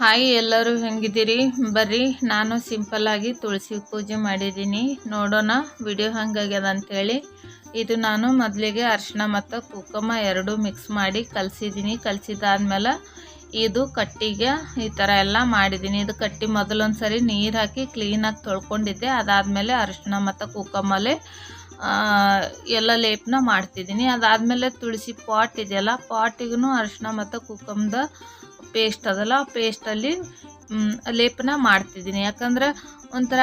Hi ಎಲ್ಲರೂ ಹೆಂಗಿದ್ದೀರಿ? ಬರ್ರಿ ನಾನು ಸಿಂಪಲ್ಲಾಗಿ ತುಳಸಿ ಪೂಜೆ ಮಾಡಿದ್ದೀನಿ. ನೋಡೋಣ ವಿಡಿಯೋ ಹಂಗಾಗ್ಯದ ಅಂಥೇಳಿ ಇದು ನಾನು ಮೊದಲಿಗೆ ಅರ್ಶಿನ ಮತ್ತು ಕುಂಕುಮ ಎರಡೂ ಮಿಕ್ಸ್ ಮಾಡಿ ಕಲಸಿದ್ದೀನಿ. ಕಲಸಿದಾದ್ಮೇಲೆ ಇದು ಕಟ್ಟಿಗೆ ಈ ಥರ ಎಲ್ಲ ಮಾಡಿದ್ದೀನಿ. ಇದು ಕಟ್ಟಿ ಮೊದಲೊಂದು ಸರಿ ನೀರು ಹಾಕಿ ಕ್ಲೀನಾಗಿ ತೊಳ್ಕೊಂಡಿದ್ದೆ. ಅದಾದಮೇಲೆ ಅರಿಶಿನ ಮತ್ತು ಕುಂಕುಮಲೆ ಆ, ಎಲ್ಲ ಲೇಪನ ಮಾಡ್ತಿದ್ದೀನಿ. ಅದಾದಮೇಲೆ ತುಳಸಿ ಪಾಟ್ ಇದೆಯಲ್ಲ ಪಾಟಿಗೂ ಅರಿಶಿನ ಮತ್ತು ಕುಂಕುಮದ ಪೇಸ್ಟ್ ಅದಲ್ಲ, ಪೇಸ್ಟಲ್ಲಿ ಲೇಪನ ಮಾಡ್ತಿದ್ದೀನಿ. ಯಾಕಂದ್ರೆ ಒಂಥರ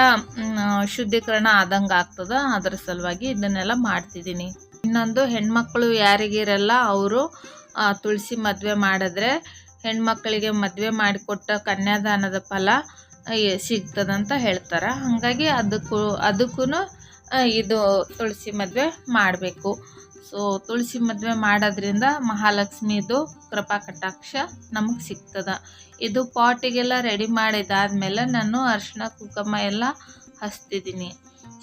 ಶುದ್ಧೀಕರಣ ಆದಂಗೆ ಆಗ್ತದ, ಅದರ ಸಲುವಾಗಿ ಇದನ್ನೆಲ್ಲ ಮಾಡ್ತಿದ್ದೀನಿ. ಇನ್ನೊಂದು ಹೆಣ್ಮಕ್ಳು ಯಾರಿಗಿರಲ್ಲ, ಅವರು ತುಳಸಿ ಮದುವೆ ಮಾಡಿದ್ರೆ ಹೆಣ್ಮಕ್ಳಿಗೆ ಮದುವೆ ಮಾಡಿಕೊಟ್ಟ ಕನ್ಯಾದಾನದ ಫಲ ಸಿಗ್ತದಂತ ಹೇಳ್ತಾರೆ. ಹಾಗಾಗಿ ಅದಕ್ಕೂ ಅದಕ್ಕೂ ಇದು ತುಳಸಿ ಮದುವೆ ಮಾಡಬೇಕು. ಸೊ ತುಳಸಿ ಮದುವೆ ಮಾಡೋದ್ರಿಂದ ಮಹಾಲಕ್ಷ್ಮಿದು ಕೃಪಾ ಕಟಾಕ್ಷ ನಮಗೆ ಸಿಗ್ತದ. ಇದು ಪಾಟಿಗೆಲ್ಲ ರೆಡಿ ಮಾಡಿದಾದ್ಮೇಲೆ ನಾನು ಅರಿಶಿನ ಕುಂಕುಮ ಎಲ್ಲ ಹಚ್ತಿದ್ದೀನಿ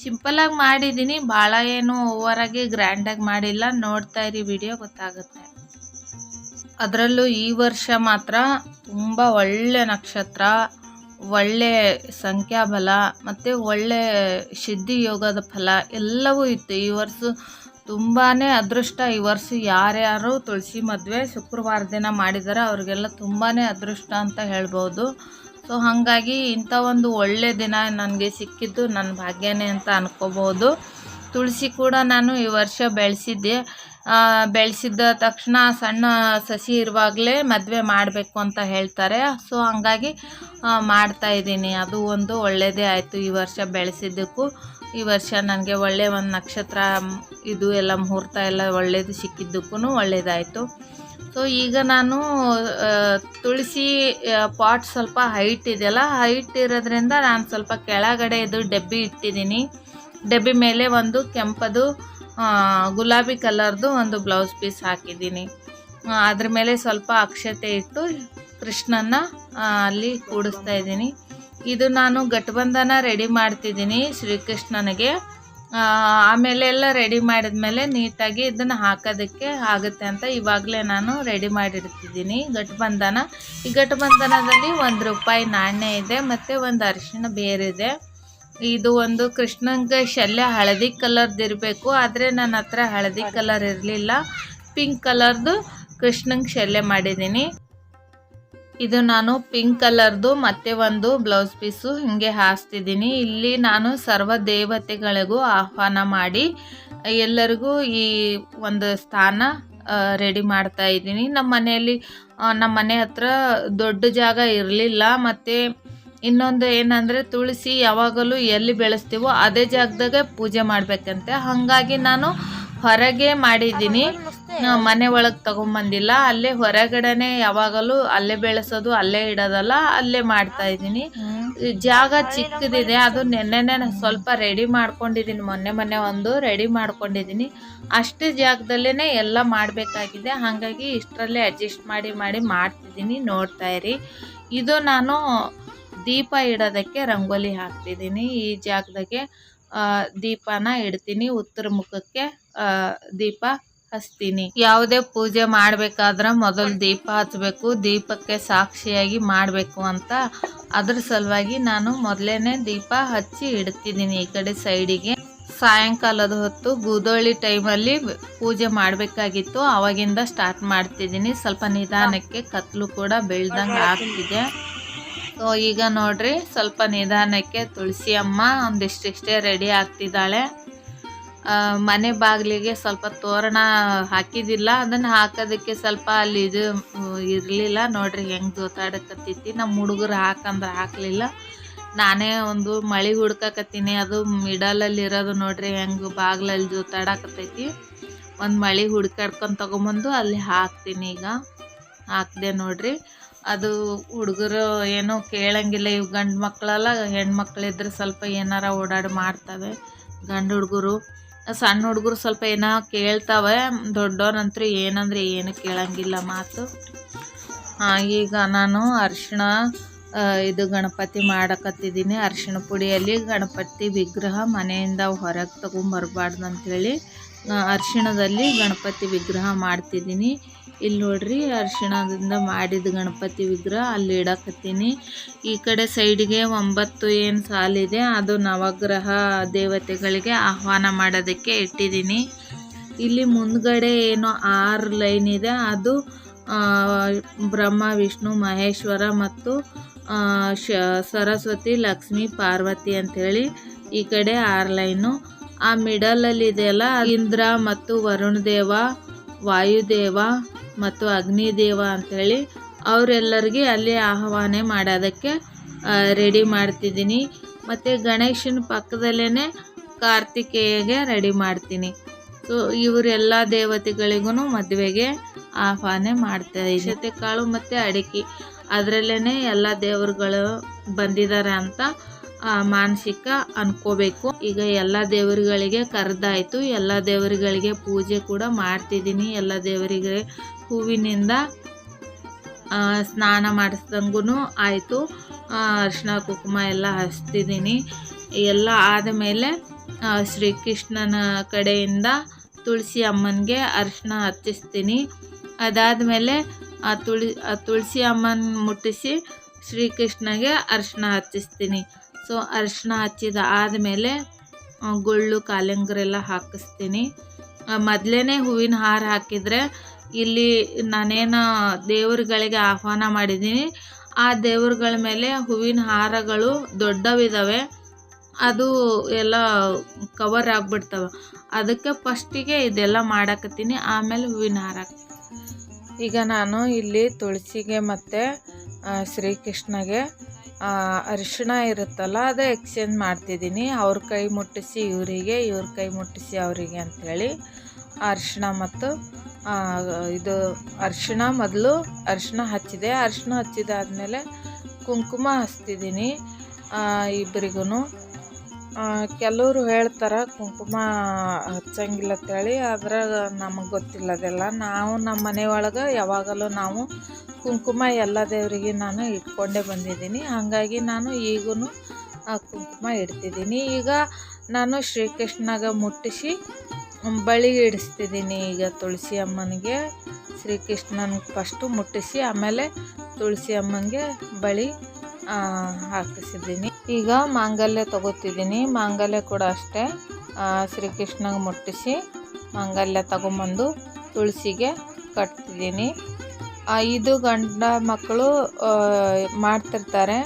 ಸಿಂಪಲಾಗಿ ಮಾಡಿದ್ದೀನಿ ಭಾಳ ಏನು ಓವರಾಗಿ ಗ್ರ್ಯಾಂಡಾಗಿ ಮಾಡಿಲ್ಲ. ನೋಡ್ತಾ ಇರಿ ವಿಡಿಯೋ ಗೊತ್ತಾಗುತ್ತೆ. ಅದರಲ್ಲೂ ಈ ವರ್ಷ ಮಾತ್ರ ತುಂಬ ಒಳ್ಳೆ ನಕ್ಷತ್ರ, ಒಳ್ಳೆ ಸಂಖ್ಯಾಬಲ ಮತ್ತು ಒಳ್ಳೆ ಸಿದ್ಧಿ ಯೋಗದ ಫಲ ಎಲ್ಲವೂ ಇತ್ತು. ಈ ವರ್ಷ ತುಂಬಾ ಅದೃಷ್ಟ ಈ ವರ್ಷ ಯಾರ್ಯಾರು ತುಳಸಿ ಮದುವೆ ಶುಕ್ರವಾರ ದಿನ ಮಾಡಿದ್ದಾರೆ ಅವ್ರಿಗೆಲ್ಲ ತುಂಬಾ ಅದೃಷ್ಟ ಅಂತ ಹೇಳ್ಬೋದು. ಸೊ ಹಾಗಾಗಿ ಇಂಥ ಒಂದು ಒಳ್ಳೆ ದಿನ ನನಗೆ ಸಿಕ್ಕಿದ್ದು ನನ್ನ ಭಾಗ್ಯನೇ ಅಂತ ಅನ್ಕೋಬಹುದು ತುಳಸಿ ಕೂಡ ನಾನು ಈ ವರ್ಷ ಬೆಳೆಸಿದ್ದೆ. ಬೆಳೆಸಿದ ತಕ್ಷಣ ಸಣ್ಣ ಸಸಿ ಇರುವಾಗಲೇ ಮದುವೆ ಮಾಡಬೇಕು ಅಂತ ಹೇಳ್ತಾರೆ. ಸೊ ಹಾಗಾಗಿ ಮಾಡ್ತಾ ಇದ್ದೀನಿ. ಅದು ಒಂದು ಒಳ್ಳೆಯದೇ ಆಯಿತು ಈ ವರ್ಷ ಬೆಳೆಸಿದ್ದಕ್ಕೂ. ಈ ವರ್ಷ ನನಗೆ ಒಳ್ಳೆ ಒಂದು ನಕ್ಷತ್ರ ಇದು ಎಲ್ಲ ಮುಹೂರ್ತ ಎಲ್ಲ ಒಳ್ಳೇದು ಸಿಕ್ಕಿದ್ದಕ್ಕೂ ಒಳ್ಳೆಯದಾಯಿತು ಸೊ ಈಗ ನಾನು ತುಳಸಿ ಪಾಟ್ ಸ್ವಲ್ಪ ಹೈಟ್ ಇದೆಯಲ್ಲ ಹೈಟ್ ಇರೋದ್ರಿಂದ ನಾನು ಸ್ವಲ್ಪ ಕೆಳಗಡೆ ಇದು ಡಬ್ಬಿ ಇಟ್ಟಿದ್ದೀನಿ. ಡಬ್ಬಿ ಮೇಲೆ ಒಂದು ಕೆಂಪದು ಗುಲಾಬಿ ಕಲರ್ದು ಒಂದು ಬ್ಲೌಸ್ ಪೀಸ್ ಹಾಕಿದ್ದೀನಿ. ಅದ್ರ ಮೇಲೆ ಸ್ವಲ್ಪ ಅಕ್ಷತೆ ಇಟ್ಟು ಕೃಷ್ಣನ ಅಲ್ಲಿ ಕೂಡಿಸ್ತಾ ಇದ್ದೀನಿ. ಇದು ನಾನು ಗಟ್ಬಂಧನ ರೆಡಿ ಮಾಡ್ತಿದ್ದೀನಿ ಶ್ರೀಕೃಷ್ಣನಿಗೆ. ಆ, ಆಮೇಲೆ ಎಲ್ಲ ರೆಡಿ ಮಾಡಿದ್ಮೇಲೆ ನೀಟಾಗಿ ಇದನ್ನು ಹಾಕೋದಕ್ಕೆ ಆಗುತ್ತೆ ಅಂತ ಇವಾಗಲೇ ನಾನು ರೆಡಿ ಮಾಡಿರ್ತಿದ್ದೀನಿ ಗಟ್ಬಂಧನ ಈ ಗಟ್ಬಂಧನದಲ್ಲಿ ಒಂದು ರೂಪಾಯಿ ನಾಣ್ಯ ಇದೆ ಮತ್ತು ಒಂದು ಅರಿಶಿಣ ಬೇರಿದೆ ಇದು. ಒಂದು ಕೃಷ್ಣಂಗೆ ಶಲ್ಯ ಹಳದಿ ಕಲರ್ದು ಇರಬೇಕು ಆದರೆ ನನ್ನ ಹತ್ರ ಹಳದಿ ಕಲರ್ ಇರಲಿಲ್ಲ. ಪಿಂಕ್ ಕಲರ್ದು ಕೃಷ್ಣಂಗೆ ಶಲ್ಯ ಮಾಡಿದ್ದೀನಿ. ಇದು ನಾನು ಪಿಂಕ್ ಕಲರ್ದು ಮತ್ತೆ ಒಂದು ಬ್ಲೌಸ್ ಪೀಸು ಹಿಂಗೆ ಹಾಸ್ತಿದ್ದೀನಿ. ಇಲ್ಲಿ ನಾನು ಸರ್ವ ದೇವತೆಗಳಿಗೂ ಆಹ್ವಾನ ಮಾಡಿ, ಎಲ್ಲರಿಗೂ ಈ ಒಂದು ಸ್ಥಾನ ರೆಡಿ ಮಾಡ್ತಾ ಇದ್ದೀನಿ. ನಮ್ಮ ಮನೆಯಲ್ಲಿ ನಮ್ಮ ಮನೆ ಹತ್ರ ದೊಡ್ಡ ಜಾಗ ಇರಲಿಲ್ಲ. ಮತ್ತು ಇನ್ನೊಂದು ಏನಂದರೆ ತುಳಸಿ ಯಾವಾಗಲೂ ಎಲ್ಲಿ ಬೆಳೆಸ್ತೀವೋ ಅದೇ ಜಾಗದಾಗೆ ಪೂಜೆ ಮಾಡಬೇಕಂತೆ. ಹಾಗಾಗಿ ನಾನು ಹೊರಗೆ ಮಾಡಿದ್ದೀನಿ. ಮನೆ ಒಳಗೆ ತಗೊಂಬಂದಿಲ್ಲ. ಅಲ್ಲೇ ಹೊರಗಡೆನೆ ಯಾವಾಗಲೂ ಅಲ್ಲೇ ಬೆಳೆಸೋದು ಅಲ್ಲೇ ಇಡೋದಲ್ಲ ಅಲ್ಲೇ ಮಾಡ್ತಾ ಇದ್ದೀನಿ. ಜಾಗ ಚಿಕ್ಕದಿದೆ. ಅದು ನೆನ್ನೆನೆ ಸ್ವಲ್ಪ ರೆಡಿ ಮಾಡ್ಕೊಂಡಿದ್ದೀನಿ. ಮೊನ್ನೆ ಮೊನ್ನೆ ಒಂದು ರೆಡಿ ಮಾಡ್ಕೊಂಡಿದ್ದೀನಿ. ಅಷ್ಟು ಜಾಗದಲ್ಲೇ ಎಲ್ಲ ಮಾಡಬೇಕಾಗಿದೆ. ಹಾಗಾಗಿ ಇಷ್ಟರಲ್ಲೇ ಅಡ್ಜಸ್ಟ್ ಮಾಡಿ ಮಾಡಿ ಮಾಡ್ತಿದ್ದೀನಿ. ನೋಡ್ತಾ ಇರಿ. ಇದು ನಾನು ದೀಪ ಇಡೋದಕ್ಕೆ ರಂಗೋಲಿ ಹಾಕ್ತಿದ್ದೀನಿ. ಈ ಜಾಗದಾಗೆ ದೀಪನ ಇಡ್ತೀನಿ. ಉತ್ತರ ಮುಖಕ್ಕೆ. ದೀಪ ಹಚ್ತೀನಿ. ಯಾವುದೇ ಪೂಜೆ ಮಾಡಬೇಕಾದ್ರೆ ಮೊದಲು ದೀಪ ಹಚ್ಚಬೇಕು ದೀಪಕ್ಕೆ ಸಾಕ್ಷಿಯಾಗಿ ಮಾಡಬೇಕು ಅಂತ. ಅದ್ರ ಸಲುವಾಗಿ ನಾನು ಮೊದಲೇನೆ ದೀಪ ಹಚ್ಚಿ ಇಡ್ತಿದ್ದೀನಿ ಈ ಕಡೆ ಸೈಡಿಗೆ ಸಾಯಂಕಾಲದ ಹೊತ್ತು ಗೂದೋಳಿ ಟೈಮಲ್ಲಿ ಪೂಜೆ ಮಾಡಬೇಕಾಗಿತ್ತು. ಅವಾಗಿಂದ ಸ್ಟಾರ್ಟ್ ಮಾಡ್ತಿದ್ದೀನಿ. ಸ್ವಲ್ಪ ನಿಧಾನಕ್ಕೆ ಕತ್ಲು ಕೂಡ ಬೆಳ್ದಂಗೆ ಆಗ್ತಿದೆ. ಸೊ ಈಗ ನೋಡ್ರಿ, ಸ್ವಲ್ಪ ನಿಧಾನಕ್ಕೆ ತುಳಸಿ ಅಮ್ಮ ಒಂದಿಷ್ಟಿಷ್ಟೇ ರೆಡಿ ಆಗ್ತಿದ್ದಾಳೆ. ಮನೆ ಬಾಗಿಲಿಗೆ ಸ್ವಲ್ಪ ತೋರಣ ಹಾಕಿದಿಲ್ಲ ಅದನ್ನು ಹಾಕೋದಕ್ಕೆ ಸ್ವಲ್ಪ ಅಲ್ಲಿ ಇದು ಇರಲಿಲ್ಲ. ನೋಡ್ರಿ ಹೆಂಗೆ ಜೋತಾಡಕತ್ತೈತಿ ನಮ್ಮ ಹುಡುಗರು ಹಾಕಂದ್ರೆ ಹಾಕಲಿಲ್ಲ. ನಾನೇ ಒಂದು ಮಳೆ ಹುಡ್ಕಕತ್ತೀನಿ. ಅದು ಮಿಡಲಲ್ಲಿ ಇರೋದು ನೋಡ್ರಿ ಹೆಂಗೆ ಬಾಗಿಲಲ್ಲಿ ಜೋತಾಡಕತ್ತೈತಿ ಒಂದು ಮಳೆ ಹುಡ್ಕಾಡ್ಕೊಂಡು ತೊಗೊಂಬಂದು ಅಲ್ಲಿ ಹಾಕ್ತೀನಿ ಈಗ. ಹಾಕಿದೆ ನೋಡ್ರಿ. ಅದು ಹುಡುಗರು ಏನೋ ಕೇಳಂಗಿಲ್ಲ. ಇವು ಗಂಡು ಮಕ್ಕಳಲ್ಲ ಹೆಣ್ಮಕ್ಳಿದ್ರೆ ಸ್ವಲ್ಪ ಏನಾರ ಓಡಾಡಿ ಮಾಡ್ತವೆ. ಗಂಡು ಹುಡುಗರು. ಸಣ್ಣ ಹುಡುಗರು ಸ್ವಲ್ಪ ಏನೋ ಕೇಳ್ತಾವೆ ದೊಡ್ಡವ್ರಂತೂ ಏನಂದ್ರೆ ಏನು ಕೇಳಂಗಿಲ್ಲ ಮಾತು. ಈಗ ನಾನು ಅರಿಶಿಣ ಇದು ಗಣಪತಿ ಮಾಡಕತ್ತಿದ್ದೀನಿ. ಅರಿಶಿಣ ಪುಡಿಯಲ್ಲಿ ಗಣಪತಿ ವಿಗ್ರಹ ಮನೆಯಿಂದ ಹೊರಗೆ ತೊಗೊಂಬರ್ಬಾರ್ದು ಅಂಥೇಳಿ ಅರಿಶಿಣದಲ್ಲಿ ಗಣಪತಿ ವಿಗ್ರಹ ಮಾಡ್ತಿದ್ದೀನಿ. ಇಲ್ಲಿ ನೋಡ್ರಿ ಅರಿಶಿಣದಿಂದ ಮಾಡಿದ ಗಣಪತಿ ವಿಗ್ರಹ ಅಲ್ಲಿ ಇಡಕತ್ತೀನಿ. ಈ ಕಡೆ ಸೈಡ್ಗೆ ಒಂಬತ್ತು ಏನು ಸಾಲಿದೆ ಅದು ನವಗ್ರಹ ದೇವತೆಗಳಿಗೆ ಆಹ್ವಾನ ಮಾಡೋದಕ್ಕೆ ಇಟ್ಟಿದ್ದೀನಿ ಇಲ್ಲಿ ಮುಂದ್ಗಡೆ ಏನೋ ಆರು ಲೈನ್ ಇದೆ, ಅದು ಬ್ರಹ್ಮ, ವಿಷ್ಣು, ಮಹೇಶ್ವರ ಮತ್ತು ಶ, ಸರಸ್ವತಿ, ಲಕ್ಷ್ಮಿ, ಪಾರ್ವತಿ ಅಂಥೇಳಿ ಈ ಕಡೆ ಆರು ಲೈನು. ಆ ಮಿಡಲಲ್ಲಿ ಇದೆಯಲ್ಲ, ಇಂದ್ರ ಮತ್ತು ವರುಣ ದೇವ, ವಾಯುದೇವ ಮತ್ತು ಅಗ್ನಿದೇವ ಅಂಥೇಳಿ ಅವರೆಲ್ಲರಿಗೆ ಅಲ್ಲಿ ಆಹ್ವಾನ ಮಾಡೋದಕ್ಕೆ ರೆಡಿ ಮಾಡ್ತಿದ್ದೀನಿ. ಮತ್ತು ಗಣೇಶನ ಪಕ್ಕದಲ್ಲೇ ಕಾರ್ತಿಕೇಯಗೆ ರೆಡಿ ಮಾಡ್ತೀನಿ. ಸೊ ಇವರೆಲ್ಲ ದೇವತೆಗಳಿಗೂ ಮದುವೆಗೆ ಆಹ್ವಾನ ಮಾಡ್ತಾ ಜೊತೆ ಕಾಳು ಮತ್ತು ಅಡಿಕೆ. ಅದರಲ್ಲೇ ಎಲ್ಲ ದೇವರುಗಳು ಬಂದಿದ್ದಾರೆ ಅಂತ ಮಾನಸಿಕ ಅನ್ಕೋಬೇಕು. ಈಗ ಎಲ್ಲ ದೇವರುಗಳಿಗೆ ಕರೆದಾಯಿತು. ಎಲ್ಲ ದೇವರುಗಳಿಗೆ ಪೂಜೆ ಕೂಡ ಮಾಡ್ತಿದ್ದೀನಿ. ಎಲ್ಲ ದೇವರಿಗೆ ಹೂವಿನಿಂದ ಸ್ನಾನ ಮಾಡಿಸ್ದಂಗೂ ಆಯಿತು. ಅರಿಶಿನ ಕುಂಕುಮ ಎಲ್ಲ ಹಚ್ತಿದ್ದೀನಿ ಎಲ್ಲ ಆದಮೇಲೆ ಶ್ರೀಕೃಷ್ಣನ ಕಡೆಯಿಂದ ತುಳಸಿ ಅಮ್ಮನಿಗೆ ಅರಿಶಿನ ಹಚ್ಚಿಸ್ತೀನಿ. ಅದಾದಮೇಲೆ, ಆ ತುಳಿ ತುಳಸಿ ಅಮ್ಮನ ಮುಟ್ಟಿಸಿ ಶ್ರೀಕೃಷ್ಣಗೆ ಅರಿಶಿನ ಹಚ್ಚಿಸ್ತೀನಿ. ಸೊ ಅರಿಶಿನ ಹಚ್ಚಿದ ಆದಮೇಲೆ ಗುಳ್ಳು, ಕಾಲಂಗ್ರೆಲ್ಲ ಹಾಕಿಸ್ತೀನಿ. ಮೊದಲೇ ಹೂವಿನ ಹಾರ ಹಾಕಿದರೆ ಇಲ್ಲಿ ನಾನೇನು ದೇವರುಗಳಿಗೆ ಆಹ್ವಾನ ಮಾಡಿದ್ದೀನಿ. ಆ ದೇವರುಗಳ ಮೇಲೆ ಹೂವಿನ ಹಾರಗಳು ದೊಡ್ಡವಿದ್ದಾವೆ ಅದು ಎಲ್ಲ ಕವರ್ ಆಗಿಬಿಡ್ತವೆ. ಅದಕ್ಕೆ ಫಸ್ಟಿಗೆ ಇದೆಲ್ಲ ಮಾಡಾಕತ್ತೀನಿ. ಆಮೇಲೆ ಹೂವಿನ ಹಾರ ಈಗ ನಾನು ಇಲ್ಲಿ ತುಳಸಿಗೆ ಮತ್ತು ಶ್ರೀಕೃಷ್ಣಗೆ ಅರಿಶಿಣ ಇರುತ್ತಲ್ಲ, ಅದು ಎಕ್ಸ್ಚೇಂಜ್ ಮಾಡ್ತಿದ್ದೀನಿ. ಅವ್ರ ಕೈ ಮುಟ್ಟಿಸಿ ಇವರಿಗೆ, ಇವ್ರ ಕೈ ಮುಟ್ಟಿಸಿ ಅವರಿಗೆ ಅಂಥೇಳಿ ಅರಿಶಿಣ ಮತ್ತು ಇದು ಅರಿಶಿಣ ಮೊದಲು ಅರಿಶಿಣ ಹಚ್ಚಿದೆ. ಅರಿಶಿಣ ಹಚ್ಚಿದಾದಮೇಲೆ ಕುಂಕುಮ ಹಚ್ತಿದ್ದೀನಿ ಇಬ್ಬರಿಗೂ ಕೆಲವರು ಹೇಳ್ತಾರೆ ಕುಂಕುಮ ಹಚ್ಚಂಗಿಲ್ಲ ಅಂತೇಳಿ ಅದ್ರಾಗ ನಮಗೆ ಗೊತ್ತಿಲ್ಲ ಅದೆಲ್ಲ. ನಾವು ನಮ್ಮ ಮನೆ ಒಳಗೆ ಯಾವಾಗಲೂ ನಾವು ಕುಂಕುಮ ಎಲ್ಲ ದೇವರಿಗೆ ನಾನು ಇಟ್ಕೊಂಡೇ ಬಂದಿದ್ದೀನಿ. ಹಾಗಾಗಿ ನಾನು ಈಗೂ ಕುಂಕುಮ ಇಡ್ತಿದ್ದೀನಿ. ಈಗ ನಾನು ಶ್ರೀಕೃಷ್ಣಗ ಮುಟ್ಟಿಸಿ ಬಳಿ ಇಡಿಸ್ತಿದ್ದೀನಿ ಈಗ ತುಳಸಿ ಅಮ್ಮನಿಗೆ. ಶ್ರೀಕೃಷ್ಣನ ಫಸ್ಟು ಮುಟ್ಟಿಸಿ ಆಮೇಲೆ ತುಳಸಿ ಅಮ್ಮನಿಗೆ ಬಳಿ ಹಾಕಿಸಿದ್ದೀನಿ. ಈಗ ಮಾಂಗಲ್ಯ ತಗೋತಿದ್ದೀನಿ. ಮಾಂಗಲ್ಯ ಕೂಡ ಅಷ್ಟೇ. ಶ್ರೀಕೃಷ್ಣನ ಮುಟ್ಟಿಸಿ ಮಾಂಗಲ್ಯ ತಗೊಂಬಂದು ತುಳಸಿಗೆ ಕಟ್ತಿದ್ದೀನಿ. ಐದು ಗಂಡ ಮಕ್ಕಳು ಮಾಡ್ತಿರ್ತಾರೆ.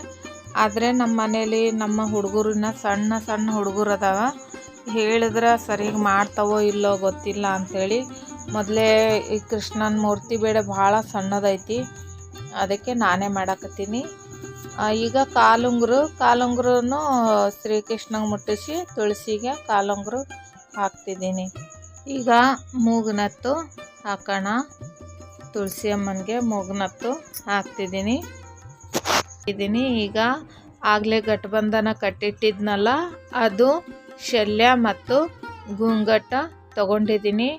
ಆದರೆ ನಮ್ಮ ಮನೇಲಿ ನಮ್ಮ ಹುಡುಗರನ್ನ ಸಣ್ಣ ಸಣ್ಣ ಹುಡುಗರು ಅದಾವ. ಹೇಳಿದ್ರೆ ಸರಿಗೆ ಮಾಡ್ತಾವೋ ಇಲ್ಲೋ ಗೊತ್ತಿಲ್ಲ ಅಂಥೇಳಿ ಮೊದಲೇ ಈ ಕೃಷ್ಣನ ಮೂರ್ತಿ ಬೇಡ ಭಾಳ ಸಣ್ಣದೈತಿ. ಅದಕ್ಕೆ ನಾನೇ ಮಾಡಕತ್ತೀನಿ. ಈಗ ಕಾಲುಂಗುರು ಕಾಲುಂಗ್ರೂ ಶ್ರೀಕೃಷ್ಣಗೆ ಮುಟ್ಟಿಸಿ ತುಳಸಿಗೆ ಕಾಲುಂಗುರು ಹಾಕ್ತಿದ್ದೀನಿ. ಈಗ ಮೂಗ್ನತ್ತು ಹಾಕೋಣ. ತುಳಸಿ ಅಮ್ಮನಿಗೆ ಮೂಗ್ನತ್ತು ಹಾಕ್ತಿದ್ದೀನಿ. ಇದ್ದೀನಿ. ಈಗ ಆಗಲೇ ಗಟ್ಬಂಧನ ಕಟ್ಟಿಟ್ಟಿದ್ನಲ್ಲ, ಅದು ಶಲ್ಯ ಮತ್ತು ಗುಂಗಟ ತಗೊಂಡಿದ್ದೀನಿ.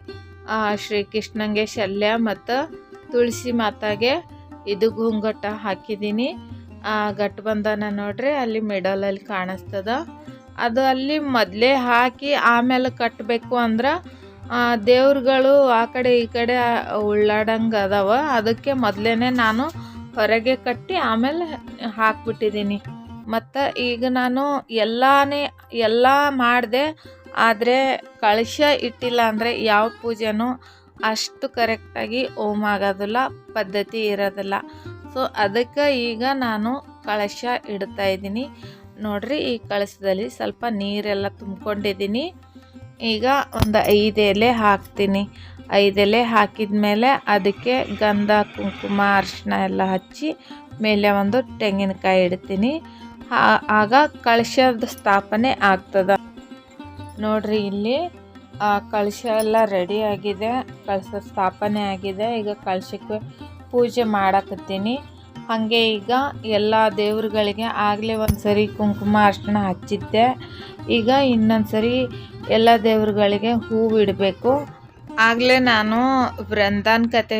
ಶ್ರೀಕೃಷ್ಣಂಗೆ ಶಲ್ಯ ಮತ್ತು ತುಳಸಿ ಮಾತಾಗೆ ಇದು ಗುಂಗಟ ಹಾಕಿದ್ದೀನಿ. ಆ ಬಂಧನ ನೋಡ್ರಿ, ಅಲ್ಲಿ ಮಿಡಲಲ್ಲಿ ಕಾಣಿಸ್ತದ. ಅದು ಅಲ್ಲಿ ಮೊದಲೇ ಹಾಕಿ ಆಮೇಲೆ ಕಟ್ಟಬೇಕು ಅಂದ್ರೆ ದೇವ್ರುಗಳು ಆ ಕಡೆ ಈ ಕಡೆ ಉಳ್ಳಾಡಂಗೆ ಅದಾವ. ಅದಕ್ಕೆ ಮೊದಲೇ ನಾನು ಹೊರಗೆ ಕಟ್ಟಿ ಆಮೇಲೆ ಹಾಕ್ಬಿಟ್ಟಿದ್ದೀನಿ. ಮತ್ತು ಈಗ ನಾನು ಎಲ್ಲಾನೇ, ಎಲ್ಲ ಮಾಡಿದೆ, ಆದರೆ ಕಳಶ ಇಟ್ಟಿಲ್ಲ ಅಂದರೆ ಯಾವ ಪೂಜೆನೂ ಅಷ್ಟು ಕರೆಕ್ಟಾಗಿ ಓಮ್ ಆಗೋದಿಲ್ಲ, ಪದ್ಧತಿ ಇರೋದಿಲ್ಲ. ಸೊ ಅದಕ್ಕೆ ಈಗ ನಾನು ಕಳಶ ಇಡ್ತಾ ಇದ್ದೀನಿ. ನೋಡ್ರಿ, ಈ ಕಳಶದಲ್ಲಿ ಸ್ವಲ್ಪ ನೀರೆಲ್ಲ ತುಂಬ್ಕೊಂಡಿದ್ದೀನಿ. ಈಗ ಒಂದು ಐದು ಎಲೆ ಹಾಕ್ತೀನಿ. ಐದು ಎಲೆ ಹಾಕಿದ ಮೇಲೆ ಅದಕ್ಕೆ ಗಂಧ, ಕುಂಕುಮ ಅರಿಶಿನ ಎಲ್ಲ ಹಚ್ಚಿ, ಮೇಲೆ ಒಂದು ತೆಂಗಿನಕಾಯಿ ಇಡ್ತೀನಿ. ಆಗ ಕಳಶದ ಸ್ಥಾಪನೆ ಆಗ್ತದ. ನೋಡ್ರಿ ಇಲ್ಲಿ, ಆ, ಕಳಶ ಎಲ್ಲ ರೆಡಿ ಆಗಿದೆ ಕಳಶ ಸ್ಥಾಪನೆ ಆಗಿದೆ. ಈಗ ಕಳಶಕ್ಕೆ ಪೂಜೆ ಮಾಡಕತ್ತೀನಿ. ಹಾಗೆ ಈಗ ಎಲ್ಲ ದೇವ್ರುಗಳಿಗೆ ಆಗಲೇ ಒಂದು ಸರಿ ಕುಂಕುಮ ಅರ್ಶನ ಹಚ್ಚಿದ್ದೆ. ಈಗ ಇನ್ನೊಂದು ಸರಿ ಎಲ್ಲ ದೇವ್ರುಗಳಿಗೆ ಹೂವು ಇಡಬೇಕು. ಆಗಲೇ ನಾನು ವೃಂದಾನ್ ಕತೆ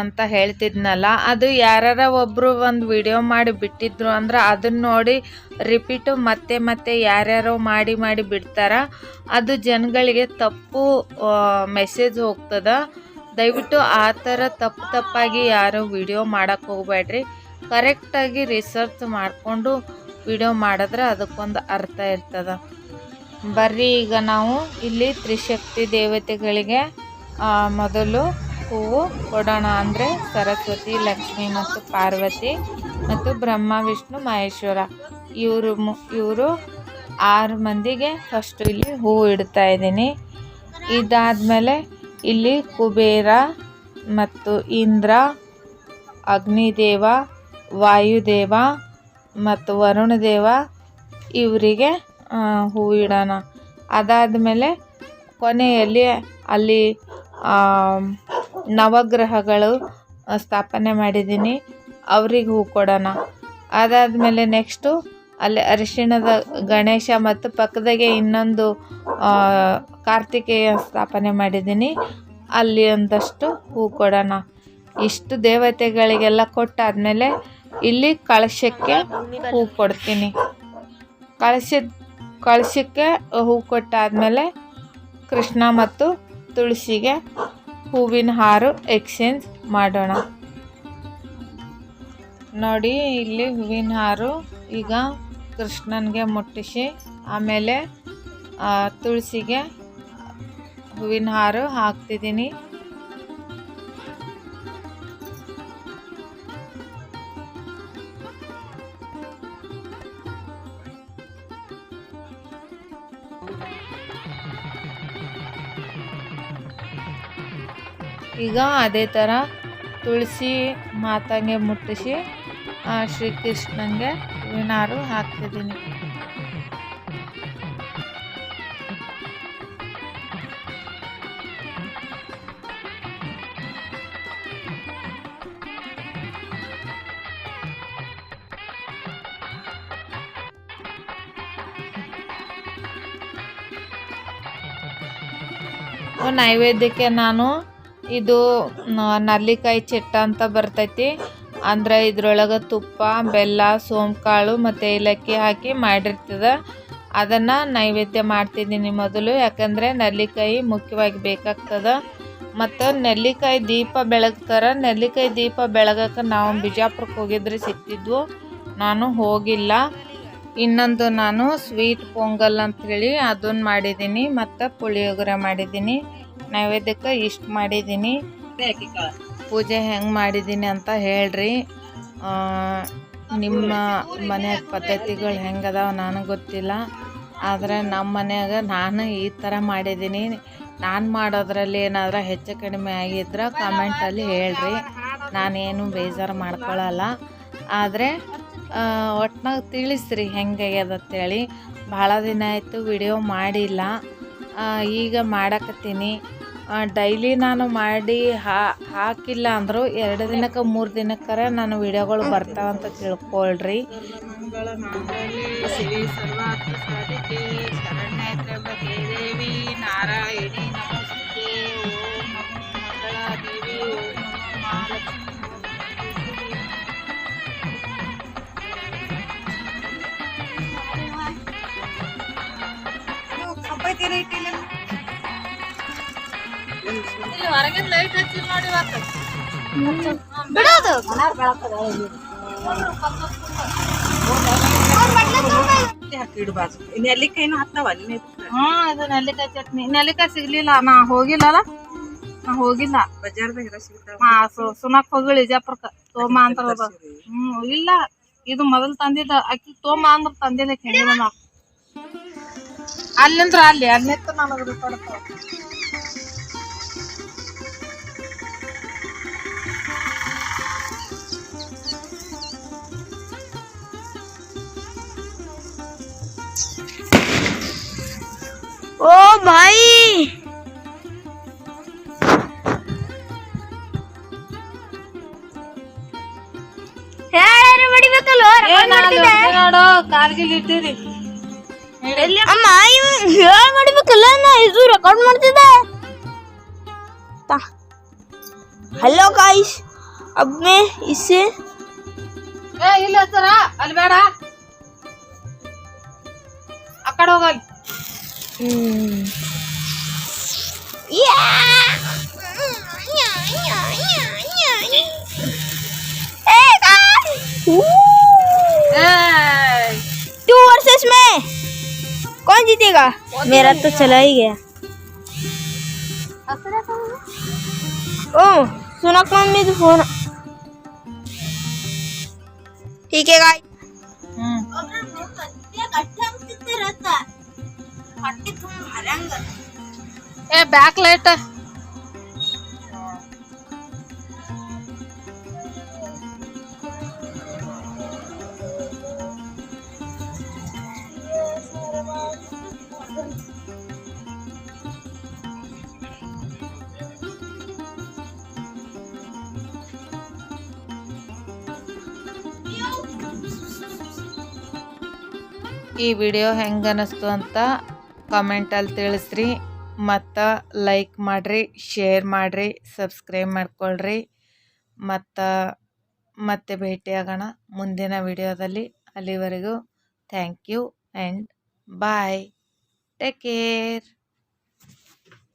ಅಂತ ಹೇಳ್ತಿದ್ನಲ್ಲ, ಅದು ಯಾರಾರ ಒಬ್ಬರು ಒಂದು ವಿಡಿಯೋ ಮಾಡಿ ಬಿಟ್ಟಿದ್ರು ಅಂದ್ರೆ ಅದನ್ನ ನೋಡಿ ರಿಪೀಟು ಮತ್ತೆ ಮತ್ತೆ ಯಾರ್ಯಾರೋ ಮಾಡಿ ಮಾಡಿ ಬಿಡ್ತಾರ. ಅದು ಜನಗಳಿಗೆ ತಪ್ಪು ಮೆಸೇಜ್ ಹೋಗ್ತದ. ದಯವಿಟ್ಟು ಆ ಥರ ತಪ್ಪು ತಪ್ಪಾಗಿ ಯಾರು ವಿಡಿಯೋ ಮಾಡೋಕ್ಕೆ ಹೋಗ್ಬೇಡ್ರಿ ಕರೆಕ್ಟಾಗಿ ರಿಸರ್ಚ್ ಮಾಡಿಕೊಂಡು ವಿಡಿಯೋ ಮಾಡಿದ್ರೆ ಅದಕ್ಕೊಂದು ಅರ್ಥ ಇರ್ತದೆ. ಬರ್ರಿ ಈಗ ನಾವು ಇಲ್ಲಿ ತ್ರಿಶಕ್ತಿ ದೇವತೆಗಳಿಗೆ ಮೊದಲು ಹೂವು ಕೊಡೋಣ ಅಂದರೆ ಸರಸ್ವತಿ, ಲಕ್ಷ್ಮಿ ಮತ್ತು ಪಾರ್ವತಿ ಮತ್ತು ಬ್ರಹ್ಮ, ವಿಷ್ಣು, ಮಹೇಶ್ವರ. ಇವರು ಇವರು ಆರು ಮಂದಿಗೆ ಫಸ್ಟ್ ಇಲ್ಲಿ ಹೂವು ಇಡ್ತಾ ಇದ್ದೀನಿ. ಇದಾದಮೇಲೆ ಇಲ್ಲಿ ಕುಬೇರ ಮತ್ತು ಇಂದ್ರ, ಅಗ್ನಿದೇವ, ವಾಯುದೇವ ಮತ್ತು ವರುಣದೇವ ಇವರಿಗೆ ಹೂವು ಇಡೋಣ. ಅದಾದಮೇಲೆ ಕೊನೆಯಲ್ಲಿ ಅಲ್ಲಿ ನವಗ್ರಹಗಳು ಸ್ಥಾಪನೆ ಮಾಡಿದ್ದೀನಿ. ಅವ್ರಿಗೆ ಹೂ ಕೊಡೋಣ. ಅದಾದಮೇಲೆ ನೆಕ್ಸ್ಟು ಅಲ್ಲಿ ಅರಿಶಿಣದ ಗಣೇಶ ಮತ್ತು ಪಕ್ಕದಾಗೆ ಇನ್ನೊಂದು ಕಾರ್ತಿಕೇಯ ಸ್ಥಾಪನೆ ಮಾಡಿದ್ದೀನಿ. ಅಲ್ಲಿ ಒಂದಷ್ಟು ಹೂ ಕೊಡೋಣ. ಇಷ್ಟು ದೇವತೆಗಳಿಗೆಲ್ಲ ಕೊಟ್ಟಾದಮೇಲೆ ಇಲ್ಲಿ ಕಳಶಕ್ಕೆ ಹೂ ಕೊಡ್ತೀನಿ. ಕಳಶದ, ಕಳಶಕ್ಕೆ ಹೂ ಕೊಟ್ಟಾದಮೇಲೆ ಕೃಷ್ಣ ಮತ್ತು ತುಳಸಿಗೆ ಹೂವಿನ ಹಾರು ಎಕ್ಸ್ಚೇಂಜ್ ಮಾಡೋಣ. ನೋಡಿ, ಇಲ್ಲಿ ಹೂವಿನ ಹಾರು ಈಗ ಕೃಷ್ಣನಿಗೆ ಮುಟ್ಟಿಸಿ, ಆಮೇಲೆ ತುಳಸಿಗೆ ಹೂವಿನ ಹಾರು ಹಾಕ್ತಿದ್ದೀನಿ. ಈಗ ಅದೇ ಥರ ತುಳಸಿ ಮಾತಂಗೆ ಮುಟ್ಟಿಸಿ ಆ, ಶ್ರೀಕೃಷ್ಣಂಗೆ ಹೂವಿನ ಹಾರು ಹಾಕ್ತಿದ್ದೀನಿ ನೈವೇದ್ಯಕ್ಕೆ ನಾನು ಇದು ನೆಲ್ಲಿಕಾಯಿ ಚಿಟ್ಟ ಅಂತ ಬರ್ತೈತಿ. ಅಂದ್ರೆ ಇದ್ರೊಳಗೆ ತುಪ್ಪ, ಬೆಲ್ಲ, ಸೋಂಕಾಳು ಮತ್ತು ಏಲಕ್ಕಿ ಹಾಕಿ ಮಾಡಿರ್ತದೆ. ಅದನ್ನು ನೈವೇದ್ಯ ಮಾಡ್ತಿದ್ದೀನಿ ಮೊದಲು. ಯಾಕಂದರೆ ನೆಲ್ಲಿಕಾಯಿ ಮುಖ್ಯವಾಗಿ ಬೇಕಾಗ್ತದೆ. ಮತ್ತು ನೆಲ್ಲಿಕಾಯಿ ದೀಪ ಬೆಳಗ್ತಾರೆ. ನೆಲ್ಲಿಕಾಯಿ ದೀಪ ಬೆಳಗಕ್ಕೆ ನಾವು ಬಿಜಾಪುರಕ್ಕೆ ಹೋಗಿದ್ರೆ ಸಿಕ್ತಿದ್ವು. ನಾನು ಹೋಗಿಲ್ಲ. ಇನ್ನೊಂದು ನಾನು ಸ್ವೀಟ್ ಪೊಂಗಲ್ ಅಂಥೇಳಿ ಅದನ್ನು ಮಾಡಿದ್ದೀನಿ. ಮತ್ತು ಪುಳಿಯೋಗರೆ ಮಾಡಿದ್ದೀನಿ. ನೈವೇದ್ಯಕ್ಕೆ ಇಷ್ಟು ಮಾಡಿದ್ದೀನಿ. ಪೂಜೆ ಹೆಂಗೆ ಮಾಡಿದ್ದೀನಿ ಅಂತ ಹೇಳ್ರಿ. ನಿಮ್ಮ ಮನೆಯ ಪದ್ಧತಿಗಳು ಹೆಂಗದಾವ ನನಗೆ ಗೊತ್ತಿಲ್ಲ. ಆದರೆ ನಮ್ಮ ಮನೆಯಾಗ ನಾನು ಈ ಥರ ಮಾಡಿದ್ದೀನಿ. ನಾನು ಮಾಡೋದ್ರಲ್ಲಿ ಏನಾದರೂ ಹೆಚ್ಚು ಕಡಿಮೆ ಆಗಿದ್ರೆ ಕಮೆಂಟಲ್ಲಿ ಹೇಳ್ರಿ. ನಾನೇನು ಬೇಜಾರು ಮಾಡ್ಕೊಳ್ಳಲ್ಲ ಆದರೆ ಒಟ್ನಾಗ ತಿಳಿಸ್ರಿ ಹೆಂಗಾಗ್ಯದ ಅಂತೇಳಿ. ಭಾಳ ದಿನ ಆಯಿತು ವಿಡಿಯೋ ಮಾಡಿಲ್ಲ. ಈಗ ಮಾಡಕತ್ತೀನಿ. ಡೈಲಿ ನಾನು ಮಾಡಿ ಹಾಕಿಲ್ಲ ಅಂದರೂ ಎರಡು ದಿನಕ್ಕೆ, ಮೂರು ದಿನಕ್ಕಾರ ನಾನು ವಿಡಿಯೋಗಳು ಬರ್ತಾವಂತ ತಿಳ್ಕೊಳ್ರಿ. ಮಂಗಳ ಇಲ್ಲಿ ಹೊರಗಿನ ಲೈಟ್ ಹಚ್ಚಿ ನೋಡಿ ಇವತ್ತು. ಇಡಬಾರ್ದು. ನೆಲ್ಲಿಕಾಯಿನೂ ಹತ್ತಾವ ಅಲ್ಲಿ ಹಾ ಇದು ನೆಲ್ಲಿಕಾಯಿ ಚಟ್ನಿ. ನೆಲ್ಲಿಕಾಯಿ ಸಿಗ್ಲಿಲ್ಲ. ನಾ ಹೋಗಿಲ್ಲಲ್ಲ? ನಾ ಹೋಗಿಲ್ಲ. ಬಜಾರ್ದಾಗ ಹಾ ಸು ಸುನಕ್ ಹೋಗಿ ಇಜಾಪುರಕ್ಕ ತೋಮ ಅಂತ ಹ್ಮ್ ಇಲ್ಲ. ಇದು ಮೊದಲ್ ತಂದಿದ್ದ. ಅಕ್ಕಿ ತೋಮ ಅಂದ್ರ ತಂದಿಲ್ಲ ನಾ ಅಲ್ಲಿಂದ್ರ ಅಲ್ಲಿ ಅಲ್ಲಿಂದ ನನಗೆ ಕೊಡ್ತಾವ ओ भाई ಹೇಳಾರು ಬಡಿಬೇಕಲ್ವ ನೋಡು ಕಾರ್ಗಿಲ್ ಇಟ್ಟಿರಿ ಅಮ್ಮ ಇವ್ ಹೇಳ್ ಮಾಡ್ಬೇಕಲ್ಲ ನಾ ಇದು ರೆಕಾರ್ಡ್ ಮಾಡ್ತಿದ್ದೆ हेलो गाइस अब मैं इसे ಏ ಇಲ್ಲ ಸರ ಅಲ್ಲಿ ಬೇಡ ಆ ಕಡೆ ಹೋಗಲ್ಲಿ हम्म, या! या! टू वर्सेस में कौन जीतेगा? मेरा तो चला ही गया। ओ, सुना कौन मेरे फ़ोन। ठीक है गाइस हम्म। ए बैक लाइट है। ಈ ವಿಡಿಯೋ ಹೆಂಗೆ ಅನ್ನಿಸ್ತು ಅಂತ ಕಾಮೆಂಟಲ್ಲಿ ತಿಳಿಸ್ರಿ. ಮತ್ತು ಲೈಕ್ ಮಾಡಿರಿ, ಶೇರ್ ಮಾಡಿರಿ, ಸಬ್ಸ್ಕ್ರೈಬ್ ಮಾಡ್ಕೊಳ್ರಿ. ಮತ್ತು ಮತ್ತೆ ಭೇಟಿಯಾಗೋಣ ಮುಂದಿನ ವಿಡಿಯೋದಲ್ಲಿ. ಅಲ್ಲಿವರೆಗೂ thank you and bye. Take care.